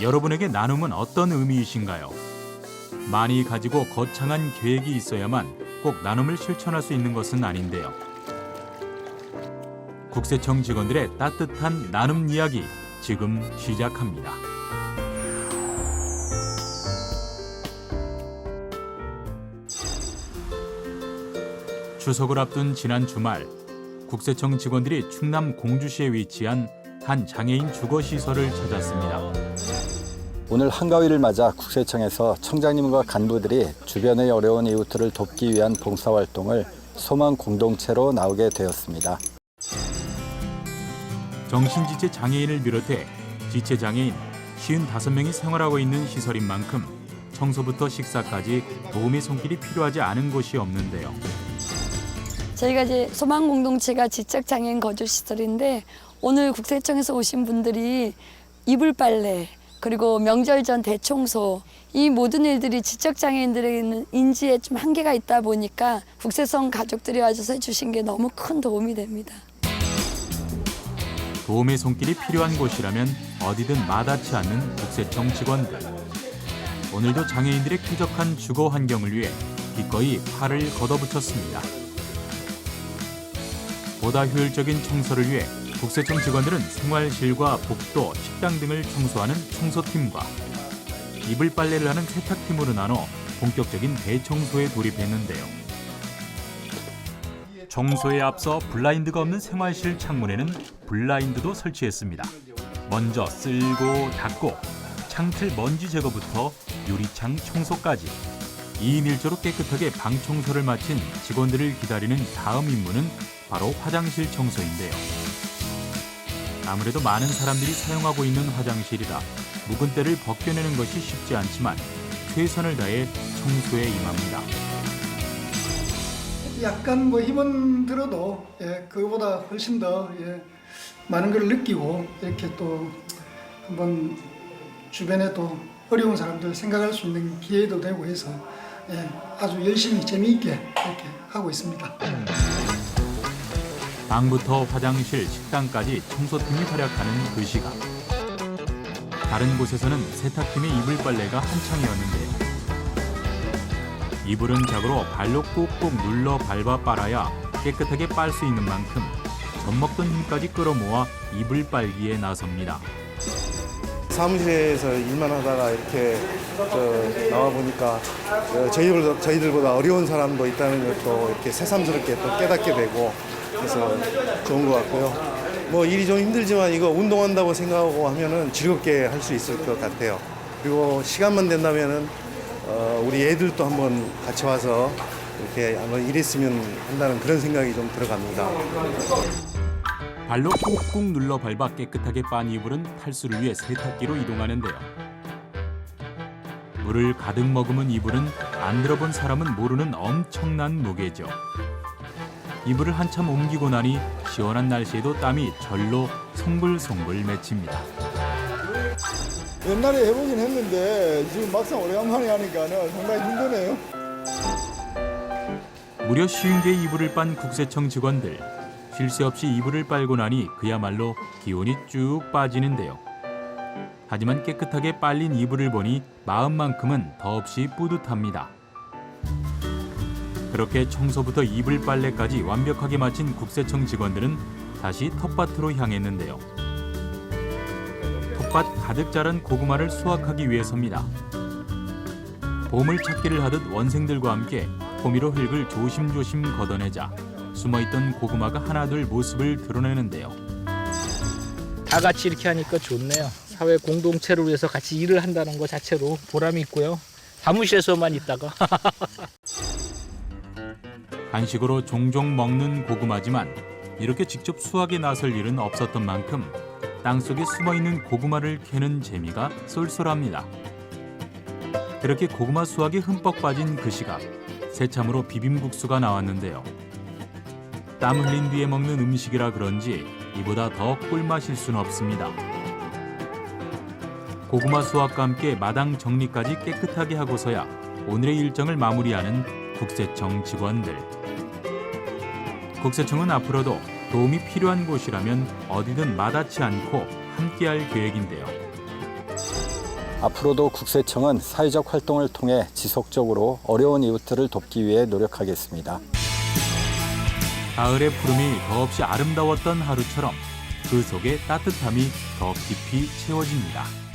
여러분에게 나눔은 어떤 의미이신가요? 많이 가지고 거창한 계획이 있어야만 꼭 나눔을 실천할 수 있는 것은 아닌데요. 국세청 직원들의 따뜻한 나눔 이야기 지금 시작합니다. 추석을 앞둔 지난 주말 국세청 직원들이 충남 공주시에 위치한 한 장애인 주거 시설을 찾았습니다. 오늘 한가위를 맞아 국세청에서 청장님과 간부들이 주변의 어려운 이웃들을 돕기 위한 봉사활동을 소망 공동체로 나오게 되었습니다. 정신지체 장애인을 비롯해 지체 장애인 55명이 생활하고 있는 시설인 만큼 청소부터 식사까지 도움의 손길이 필요하지 않은 곳이 없는데요. 저희가 이제 소망 공동체가 지적 장애인 거주 시설인데 오늘 국세청에서 오신 분들이 이불 빨래 그리고 명절 전 대청소 이 모든 일들이 지적 장애인들에게는 인지에 좀 한계가 있다 보니까 국세청 가족들이 와줘서 해주신 게 너무 큰 도움이 됩니다. 도움의 손길이 필요한 곳이라면 어디든 마다치 않는 국세청 직원들. 오늘도 장애인들의 쾌적한 주거 환경을 위해 기꺼이 팔을 걷어붙였습니다. 보다 효율적인 청소를 위해 국세청 직원들은 생활실과 복도, 식당 등을 청소하는 청소팀과 이불 빨래를 하는 세탁팀으로 나눠 본격적인 대청소에 돌입했는데요. 청소에 앞서 블라인드가 없는 생활실 창문에는 블라인드도 설치했습니다. 먼저 쓸고 닦고 창틀 먼지 제거부터 유리창 청소까지 2인 1조로 깨끗하게 방 청소를 마친 직원들을 기다리는 다음 임무는 바로 화장실 청소인데요. 아무래도 많은 사람들이 사용하고 있는 화장실이라 묵은 때를 벗겨내는 것이 쉽지 않지만 최선을 다해 청소에 임합니다. 약간 뭐 힘은 들어도 예, 그거보다 훨씬 더 예, 많은 걸 느끼고 이렇게 또 한번 주변에 또 어려운 사람들 생각할 수 있는 기회도 되고 해서 예, 아주 열심히 재미있게 이렇게 하고 있습니다. 방부터 화장실, 식당까지 청소팀이 활약하는 그 시각. 다른 곳에서는 세탁팀의 이불 빨래가 한창이었는데요. 이불은 자고로 발로 꾹꾹 눌러 밟아 빨아야 깨끗하게 빨 수 있는 만큼 젖먹던 힘까지 끌어모아 이불 빨기에 나섭니다. 사무실에서 일만 하다가 이렇게 저 나와 보니까 어, 저희들, 저희들보다 어려운 사람도 있다는 것도 이렇게 새삼스럽게 또 깨닫게 되고 그래서 좋은 것 같고요. 뭐 일이 좀 힘들지만 이거 운동한다고 생각하고 하면은 즐겁게 할 수 있을 것 같아요. 그리고 시간만 된다면은 어, 우리 애들도 한번 같이 와서 이렇게 한번 일했으면 한다는 그런 생각이 좀 들어갑니다. 발로 꾹꾹 눌러 밟아 깨끗하게 빤 이불은 탈수를 위해 세탁기로 이동하는데요. 물을 가득 머금은 이불은 안 들어본 사람은 모르는 엄청난 무게죠. 이불을 한참 옮기고 나니 시원한 날씨에도 땀이 절로 송글송글 맺힙니다. 옛날에 해보긴 했는데 지금 막상 오래간만에 하니까는 상당히 힘드네요. 무려 쉬운 개 이불을 빤 국세청 직원들. 쉴 새 없이 이불을 빨고 나니 그야말로 기운이 쭉 빠지는데요. 하지만 깨끗하게 빨린 이불을 보니 마음만큼은 더없이 뿌듯합니다. 그렇게 청소부터 이불 빨래까지 완벽하게 마친 국세청 직원들은 다시 텃밭으로 향했는데요. 텃밭 가득 자란 고구마를 수확하기 위해서입니다. 보물 찾기를 하듯 원생들과 함께 호미로 흙을 조심조심 걷어내자 숨어있던 고구마가 하나둘 모습을 드러내는데요. 다 같이 이렇게 하니까 좋네요. 사회 공동체를 위해서 같이 일을 한다는 것 자체로 보람이 있고요. 사무실에서만 있다가 간식으로 종종 먹는 고구마지만 이렇게 직접 수확에 나설 일은 없었던 만큼 땅속에 숨어있는 고구마를 캐는 재미가 쏠쏠합니다. 그렇게 고구마 수확에 흠뻑 빠진 그 시각 새참으로 비빔국수가 나왔는데요. 땀 흘린 뒤에 먹는 음식이라 그런지 이보다 더 꿀맛일 수는 없습니다. 고구마 수확과 함께 마당 정리까지 깨끗하게 하고서야 오늘의 일정을 마무리하는 국세청 직원들. 국세청은 앞으로도 도움이 필요한 곳이라면 어디든 마다치 않고 함께할 계획인데요. 앞으로도 국세청은 사회적 활동을 통해 지속적으로 어려운 이웃들을 돕기 위해 노력하겠습니다. 가을의 푸름이 더없이 아름다웠던 하루처럼 그 속에 따뜻함이 더 깊이 채워집니다.